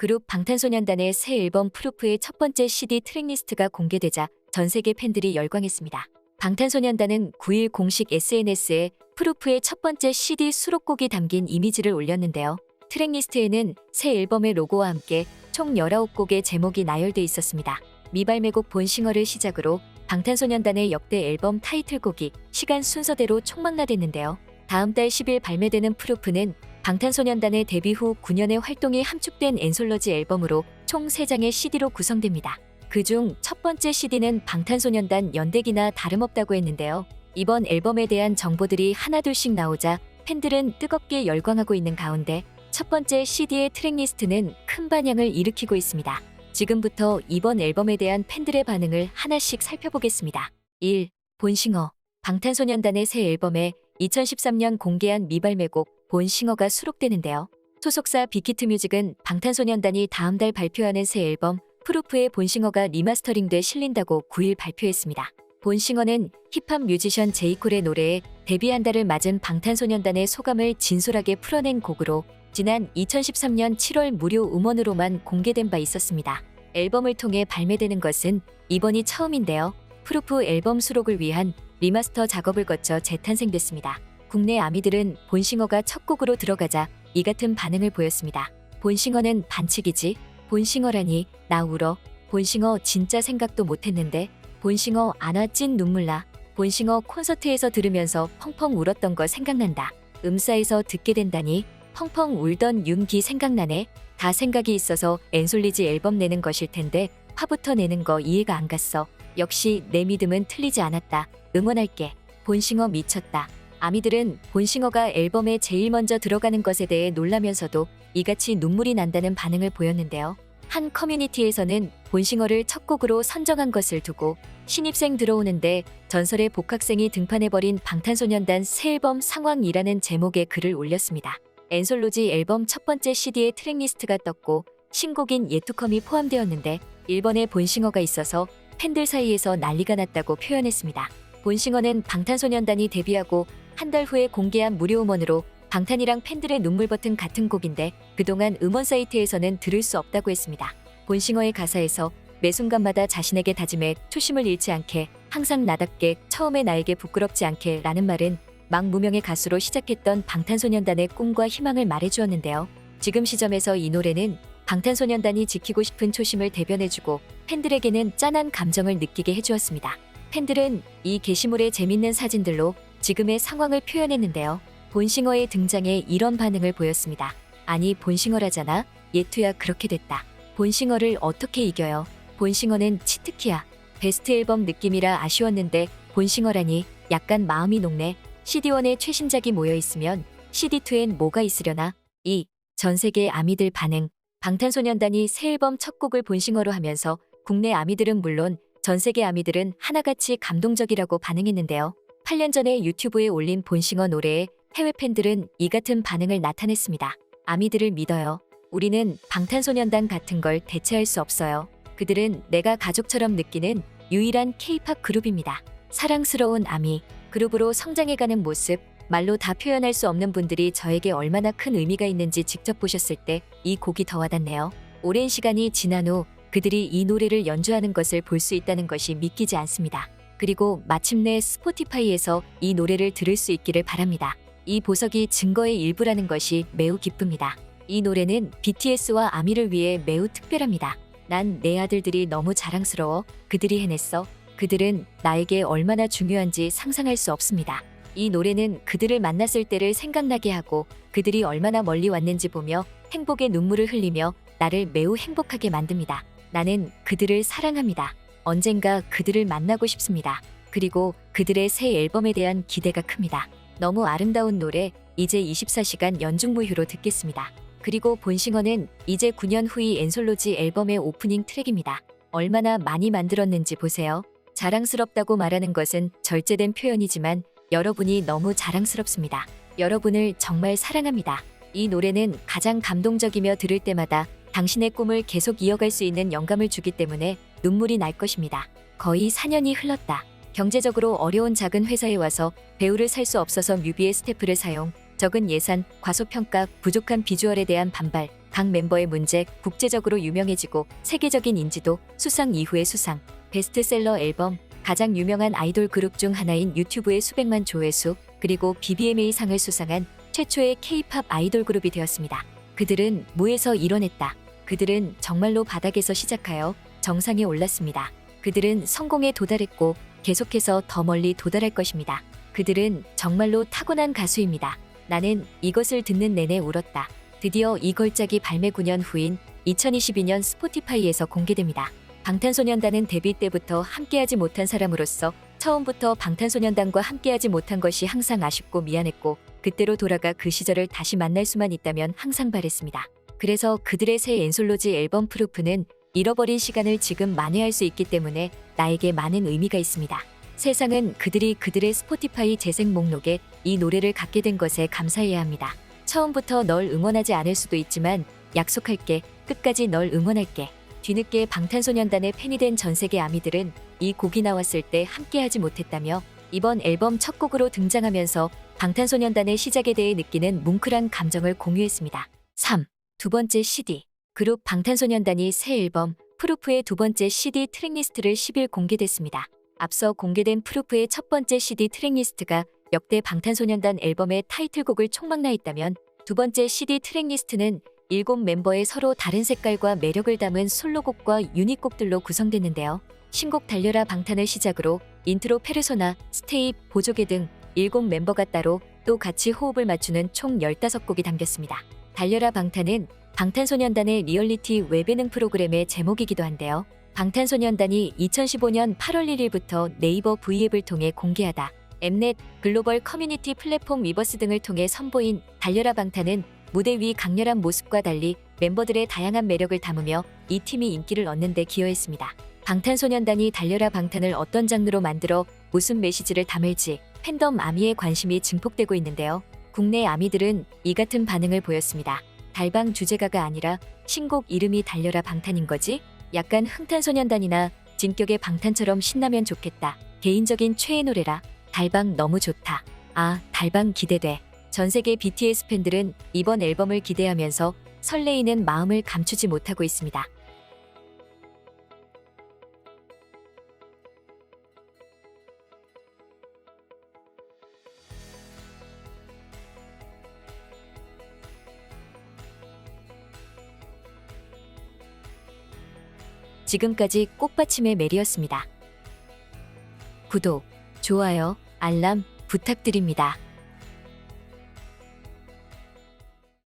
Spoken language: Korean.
그룹 방탄소년단의 새 앨범 프루프의 첫 번째 CD 트랙리스트가 공개되자 전 세계 팬들이 열광했습니다. 방탄소년단은 9일 공식 SNS에 프루프의 첫 번째 CD 수록곡이 담긴 이미지를 올렸는데요. 트랙리스트에는 새 앨범의 로고와 함께 총 19곡의 제목이 나열돼 있었습니다. 미발매곡 본싱어를 시작으로 방탄소년단의 역대 앨범 타이틀곡이 시간 순서대로 총망라됐는데요. 다음 달 10일 발매되는 프루프는 방탄소년단의 데뷔 후 9년의 활동이 함축된 앤솔러지 앨범으로 총 3장의 CD로 구성됩니다. 그 중 첫 번째 CD는 방탄소년단 연대기나 다름없다고 했는데요. 이번 앨범에 대한 정보들이 하나둘씩 나오자 팬들은 뜨겁게 열광하고 있는 가운데 첫 번째 CD의 트랙리스트는 큰 반향을 일으키고 있습니다. 지금부터 이번 앨범에 대한 팬들의 반응을 하나씩 살펴보겠습니다. 1. 본싱어 방탄소년단의 새 앨범에 2013년 공개한 미발매곡 본 싱어가 수록되는데요. 소속사 빅히트 뮤직은 방탄소년단이 다음 달 발표하는 새 앨범 프루프의 본싱어가 리마스터링돼 실린다고 9일 발표했습니다. 본싱어는 힙합 뮤지션 제이콜의 노래에 데뷔 한 달을 맞은 방탄소년단의 소감을 진솔하게 풀어낸 곡으로 지난 2013년 7월 무료 음원으로만 공개된 바 있었습니다. 앨범을 통해 발매되는 것은 이번이 처음인데요. 프루프 앨범 수록을 위한 리마스터 작업을 거쳐 재탄생됐습니다. 국내 아미들은 본싱어가 첫 곡으로 들어가자 이 같은 반응을 보였습니다. 본싱어는 반칙이지. 본싱어라니 나 울어. 본싱어 진짜 생각도 못했는데. 본싱어 안와 찐 눈물 나. 본싱어 콘서트에서 들으면서 펑펑 울었던 거 생각난다. 음사에서 듣게 된다니 펑펑 울던 윤기 생각나네. 다 생각이 있어서 앤솔리지 앨범 내는 것일 텐데 화부터 내는 거 이해가 안 갔어. 역시 내 믿음은 틀리지 않았다. 응원할게. 본싱어 미쳤다. 아미들은 본싱어가 앨범에 제일 먼저 들어가는 것에 대해 놀라면서도 이같이 눈물이 난다는 반응을 보였는데요. 한 커뮤니티에서는 본싱어를 첫 곡으로 선정한 것을 두고 신입생 들어오는데 전설의 복학생이 등판해버린 방탄소년단 새 앨범 상황이라는 제목의 글을 올렸습니다. 앤솔로지 앨범 첫 번째 CD의 트랙리스트가 떴고 신곡인 예투컴이 포함되었는데 일본에 본싱어가 있어서 팬들 사이에서 난리가 났다고 표현했습니다. 본싱어는 방탄소년단이 데뷔하고 한 달 후에 공개한 무료 음원으로 방탄이랑 팬들의 눈물 버튼 같은 곡인데 그동안 음원 사이트에서는 들을 수 없다고 했습니다. 본싱어의 가사에서 매 순간마다 자신에게 다짐해 초심을 잃지 않게 항상 나답게 처음에 나에게 부끄럽지 않게 라는 말은 막 무명의 가수로 시작했던 방탄소년단의 꿈과 희망을 말해주었는데요. 지금 시점에서 이 노래는 방탄소년단이 지키고 싶은 초심을 대변해주고 팬들에게는 짠한 감정을 느끼게 해주었습니다. 팬들은 이 게시물의 재밌는 사진들로 지금의 상황을 표현했는데요. 본싱어의 등장에 이런 반응을 보였습니다. 아니 본싱어라잖아. 예투야 그렇게 됐다. 본싱어를 어떻게 이겨요? 본싱어는 치트키야. 베스트 앨범 느낌이라 아쉬웠는데 본싱어라니 약간 마음이 녹네. CD1에 최신작이 모여 있으면 CD2엔 뭐가 있으려나? 2. 전 세계 아미들 반응. 방탄소년단이 새 앨범 첫 곡을 본싱어로 하면서 국내 아미들은 물론 전 세계 아미들은 하나같이 감동적이라고 반응했는데요. 8년 전에 유튜브에 올린 본싱어 노래에 해외 팬들은 이 같은 반응을 나타냈습니다. 아미들을 믿어요. 우리는 방탄소년단 같은 걸 대체할 수 없어요. 그들은 내가 가족처럼 느끼는 유일한 K-팝 그룹입니다. 사랑스러운 아미, 그룹으로 성장해가는 모습, 말로 다 표현할 수 없는 분들이 저에게 얼마나 큰 의미가 있는지 직접 보셨을 때 이 곡이 더 와닿네요. 오랜 시간이 지난 후 그들이 이 노래를 연주하는 것을 볼 수 있다는 것이 믿기지 않습니다. 그리고 마침내 스포티파이에서 이 노래를 들을 수 있기를 바랍니다. 이 보석이 증거의 일부라는 것이 매우 기쁩니다. 이 노래는 BTS와 아미를 위해 매우 특별합니다. 난 내 아들들이 너무 자랑스러워. 그들이 해냈어. 그들은 나에게 얼마나 중요한지 상상할 수 없습니다. 이 노래는 그들을 만났을 때를 생각나게 하고 그들이 얼마나 멀리 왔는지 보며 행복의 눈물을 흘리며 나를 매우 행복하게 만듭니다. 나는 그들을 사랑합니다. 언젠가 그들을 만나고 싶습니다. 그리고 그들의 새 앨범에 대한 기대가 큽니다. 너무 아름다운 노래, 이제 24시간 연중무휴로 듣겠습니다. 그리고 본싱어는 이제 9년 후이 앤솔로지 앨범의 오프닝 트랙입니다. 얼마나 많이 만들었는지 보세요. 자랑스럽다고 말하는 것은 절제된 표현이지만 여러분이 너무 자랑스럽습니다. 여러분을 정말 사랑합니다. 이 노래는 가장 감동적이며 들을 때마다 당신의 꿈을 계속 이어갈 수 있는 영감을 주기 때문에 눈물이 날 것입니다. 거의 4년이 흘렀다. 경제적으로 어려운 작은 회사에 와서 배우를 살 수 없어서 뮤비의 스태프를 사용, 적은 예산, 과소평가, 부족한 비주얼에 대한 반발, 각 멤버의 문제, 국제적으로 유명해지고 세계적인 인지도, 수상 이후의 수상, 베스트셀러 앨범, 가장 유명한 아이돌 그룹 중 하나인 유튜브의 수백만 조회수, 그리고 BBMA 상을 수상한 최초의 K-팝 아이돌 그룹이 되었습니다. 그들은 무에서 일어났다. 그들은 정말로 바닥에서 시작하여 정상에 올랐습니다. 그들은 성공에 도달했고 계속해서 더 멀리 도달할 것입니다. 그들은 정말로 타고난 가수입니다. 나는 이것을 듣는 내내 울었다. 드디어 이 걸작이 발매 9년 후인 2022년 스포티파이에서 공개됩니다. 방탄소년단은 데뷔 때부터 함께하지 못한 사람으로서 처음부터 방탄소년단과 함께하지 못한 것이 항상 아쉽고 미안했고 그때로 돌아가 그 시절을 다시 만날 수만 있다면 항상 바랬습니다. 그래서 그들의 새 엔솔로지 앨범 프루프는 잃어버린 시간을 지금 만회할 수 있기 때문에 나에게 많은 의미가 있습니다. 세상은 그들이 그들의 스포티파이 재생 목록에 이 노래를 갖게 된 것에 감사해야 합니다. 처음부터 널 응원하지 않을 수도 있지만 약속할게. 끝까지 널 응원할게. 뒤늦게 방탄소년단의 팬이 된 전 세계 아미들은 이 곡이 나왔을 때 함께하지 못했다며 이번 앨범 첫 곡으로 등장하면서 방탄소년단의 시작에 대해 느끼는 뭉클한 감정을 공유했습니다. 3. 두 번째 CD. 그룹 방탄소년단이 새 앨범 프루프의 두 번째 CD 트랙리스트를 10일 공개됐습니다. 앞서 공개된 프루프의 첫 번째 CD 트랙리스트가 역대 방탄소년단 앨범의 타이틀곡을 총망라 했다면 두 번째 CD 트랙리스트는 일곱 멤버의 서로 다른 색깔과 매력을 담은 솔로곡과 유닛곡들로 구성됐는데요. 신곡 달려라 방탄을 시작으로 인트로 페르소나, 스테이, 보조개 등 일곱 멤버가 따로 또 같이 호흡을 맞추는 총 15곡이 담겼습니다. 달려라 방탄은 방탄소년단의 리얼리티 웹예능 프로그램의 제목이기도 한데요. 방탄소년단이 2015년 8월 1일부터 네이버 V앱을 통해 공개하다 엠넷, 글로벌 커뮤니티 플랫폼 위버스 등을 통해 선보인 달려라 방탄은 무대 위 강렬한 모습과 달리 멤버들의 다양한 매력을 담으며 이 팀이 인기를 얻는 데 기여했습니다. 방탄소년단이 달려라 방탄을 어떤 장르로 만들어 무슨 메시지를 담을지 팬덤 아미의 관심이 증폭되고 있는데요. 국내 아미들은 이 같은 반응을 보였습니다. 달방 주제가가 아니라 신곡 이름이 달려라 방탄인 거지? 약간 흥탄소년단이나 진격의 방탄처럼 신나면 좋겠다. 개인적인 최애 노래라. 달방 너무 좋다. 아, 달방 기대돼. 전 세계 BTS 팬들은 이번 앨범을 기대하면서 설레이는 마음을 감추지 못하고 있습니다. 지금까지 꽃받침의 메리였습니다. 구독, 좋아요, 알람 부탁드립니다.